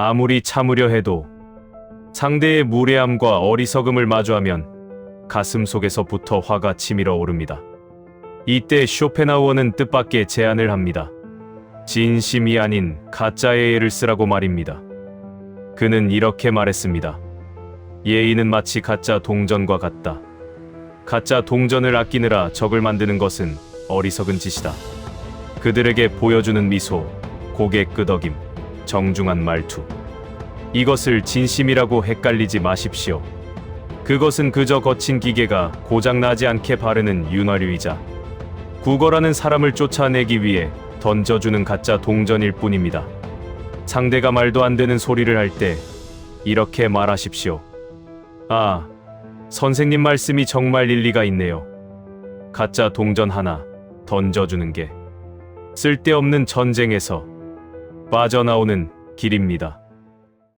아무리 참으려 해도 상대의 무례함과 어리석음을 마주하면 가슴 속에서부터 화가 치밀어 오릅니다. 이때 쇼펜하우어는 뜻밖의 제안을 합니다. 진심이 아닌 가짜의 예를 쓰라고 말입니다. 그는 이렇게 말했습니다. 예의는 마치 가짜 동전과 같다. 가짜 동전을 아끼느라 적을 만드는 것은 어리석은 짓이다. 그들에게 보여주는 미소, 고개 끄덕임, 정중한 말투. 이것을 진심이라고 헷갈리지 마십시오. 그것은 그저 거친 기계가 고장나지 않게 바르는 윤활유이자 국어라는 사람을 쫓아내기 위해 던져주는 가짜 동전일 뿐입니다. 상대가 말도 안 되는 소리를 할 때 이렇게 말하십시오. 아, 선생님 말씀이 정말 일리가 있네요. 가짜 동전 하나 던져주는 게 쓸데없는 전쟁에서 빠져나오는 길입니다.